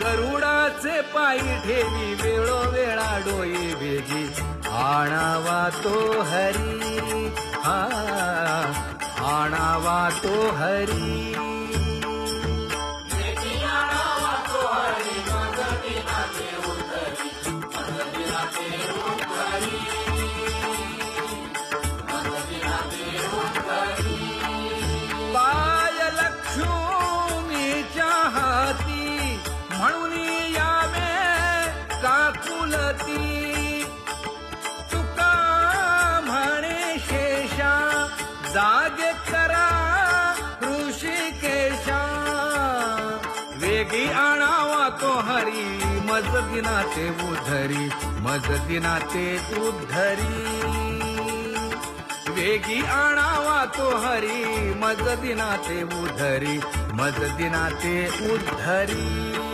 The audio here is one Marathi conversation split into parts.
गरुडाचे पायी ठेवी वेळोवेळा डोई भेजी आणावा तो हरी हा आणावा तो हरी. जागे करा ऋषिकेशा. वेगी आणावा तो हरी मज दिनाचे उधरी मज दिनाचे उद्धरी वेगी आणावा तो हरी मज दिनाते उधरी मज दिनाते उद्धरी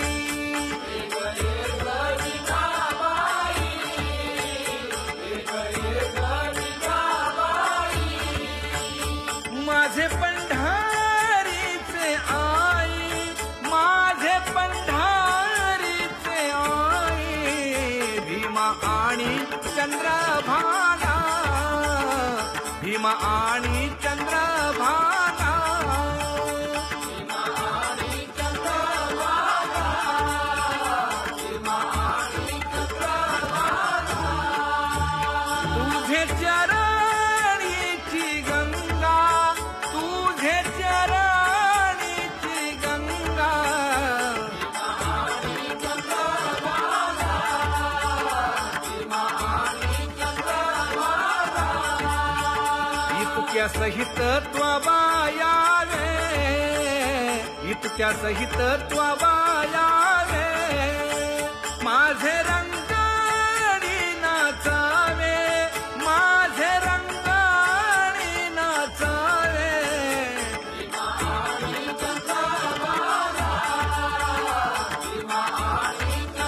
आणि चंद्रभागा भीम आणि चंद्रभागा. तुझे चर इतक्या सहित त्वबायावे इतक्या सहित त्वबायावे